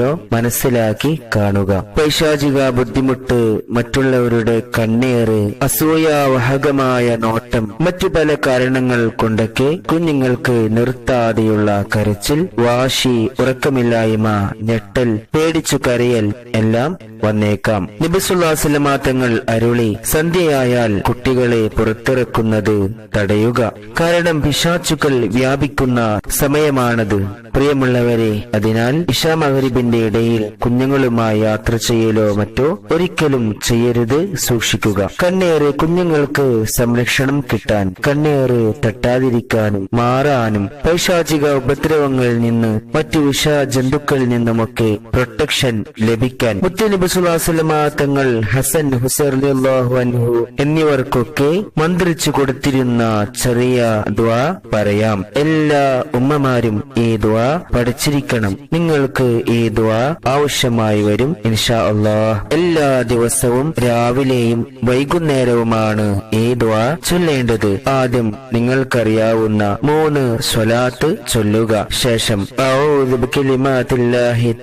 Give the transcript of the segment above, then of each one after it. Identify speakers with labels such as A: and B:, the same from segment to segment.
A: Video മനസ്സിലാക്കി കാണുക. പൈശാചിക ബുദ്ധിമുട്ട് മറ്റുള്ളവരുടെ കണ്ണേറ് അസൂയാവഹകമായ നോട്ടം മറ്റു പല കാരണങ്ങൾ കൊണ്ടൊക്കെ കുഞ്ഞുങ്ങൾക്ക് നിർത്താതെയുള്ള കരച്ചിൽ വാശി ഉറക്കമില്ലായ്മ ഞെട്ടൽ പേടിച്ചു കരയൽ എല്ലാം വന്നേക്കാം. നിബിസുല്ലാസിലെ തങ്ങൾ അരുളി സന്ധ്യയായാൽ കുട്ടികളെ പുറത്തിറക്കുന്നത് തടയുക. കാരണം പിശാച്ചുക്കൾ വ്യാപിക്കുന്ന സമയമാണത്. പ്രിയമുള്ളവരെ അതിനാൽ ഇഷാ മഹരിബിന്റെ ഇടയിൽ കുഞ്ഞുങ്ങളുമായി യാത്ര ചെയ്യലോ മറ്റോ ഒരിക്കലും ചെയ്യരുത്. സൂക്ഷിക്കുക. കണ്ണേറ് കുഞ്ഞുങ്ങൾക്ക് സംരക്ഷണം കിട്ടാൻ കണ്ണേറ് തട്ടാതിരിക്കാനും മാറാനും പൈശാചിക ഉപദ്രവങ്ങളിൽ നിന്ന് മറ്റു വിഷ ജന്തുക്കളിൽ നിന്നുമൊക്കെ പ്രൊട്ടക്ഷൻ ലഭിക്കാൻ. മുത്തനബി നബിസുലാസ്ലമ തങ്ങൾ ഹസൻ ഹുസൈർഹു എന്നിവർക്കൊക്കെ മന്ത്രിച്ചു കൊടുത്തിരുന്ന ചെറിയ ദ്വാ പറയാം. എല്ലാ ഉമ്മമാരും ഈ ദ്വാ പഠിച്ചിരിക്കണം. നിങ്ങൾക്ക് ഈ ദ്വാ ആവശ്യമായി വരും ഇൻഷാ അള്ളാഹ്. എല്ലാ ദിവസവും രാവിലെയും വൈകുന്നേരവുമാണ് ഈ ദ്വാ ചൊല്ലേണ്ടത്. ആദ്യം നിങ്ങൾക്കറിയാവുന്ന മൂന്ന് സ്വലാത്ത് ചൊല്ലുക. ശേഷം ഔദു ബികലിമാത്തില്ലാഹി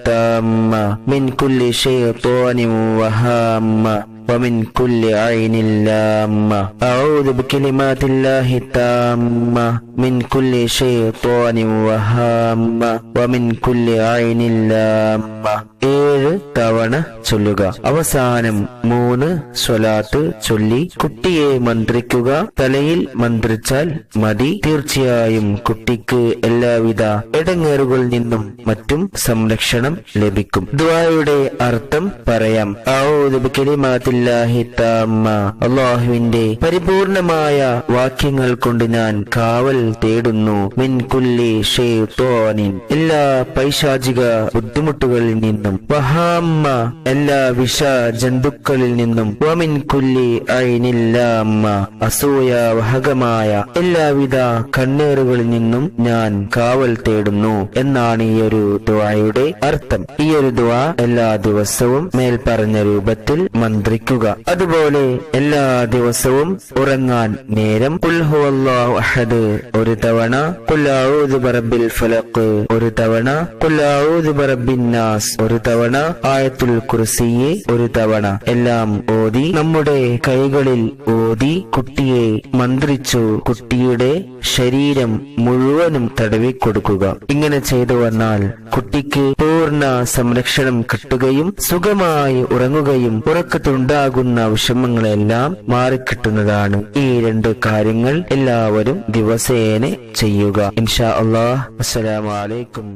A: മിൻ കുല്ലി ശൈത്വാ شيطان وهامة ومن كل عين لامة أعوذ بكلمات الله التامة. من كل شيطان وهامة ومن كل عين لامة ഏഴ് തവണ ചൊല്ലുക. അവസാനം മൂന്ന് സ്വലാത്ത് ചൊല്ലി കുട്ടിയെ മന്ത്രിക്കുക. തലയിൽ മന്ത്രിച്ചാൽ മതി. തീർച്ചയായും കുട്ടിക്ക് എല്ലാവിധ ഇടങ്ങേറുകളിൽ നിന്നും മറ്റും സംരക്ഷണം ലഭിക്കും. ദ്വായുടെ അർത്ഥം പറയാം. അള്ളാഹുവിന്റെ പരിപൂർണമായ വാക്യങ്ങൾ കൊണ്ട് ഞാൻ കാവൽ തേടുന്നു. മിൻ കുല്ലി തോനിൻ എല്ലാ പൈശാചിക ബുദ്ധിമുട്ടുകളിൽ നിന്നും വഹാമ്മ എല്ലാ വിഷ ജന്തുക്കളിൽ നിന്നും. വമിൻ കുല്ലി ഐനില്ലാമ്മ. അസൂയാവഹകമായ എല്ലാവിധ കണ്ണേറുകളിൽ നിന്നും ഞാൻ കാവൽ തേടുന്നു എന്നാണ് ഈ ഒരു ദ്വായുടെ അർത്ഥം. ഈ ഒരു ദ്വ എല്ലാ ദിവസവും മേൽപ്പറഞ്ഞ രൂപത്തിൽ മന്ത്രിക്കുക. അതുപോലെ എല്ലാ ദിവസവും ഉറങ്ങാൻ നേരം. അഹദ് ഒരു തവണ. കുല്ലാവൂദ് ബറബിൽ ഫലഖ് ഒരു തവണ. കുല്ലാവൂദ് ബറബിൻ നാസ് ഒരു തവണ ആയത്തുൽ കുർസിയെ ഒരു തവണ എല്ലാം ഓതി നമ്മുടെ കൈകളിൽ ഓതി കുട്ടിയെ മന്ത്രിച്ചു കുട്ടിയുടെ ശരീരം മുഴുവനും തടവി കൊടുക്കുക. ഇങ്ങനെ ചെയ്തു വന്നാൽ കുട്ടിക്ക് പൂർണ സംരക്ഷണം കിട്ടുകയും സുഖമായി ഉറങ്ങുകയും ഉറക്കത്തുണ്ടാകുന്ന വിഷമങ്ങളെല്ലാം മാറിക്കിട്ടുന്നതാണ്. ഈ രണ്ട് കാര്യങ്ങൾ എല്ലാവരും ദിവസേന ചെയ്യുക. ഇൻഷാ അള്ളാഹ്. അസ്സലാമലൈക്കും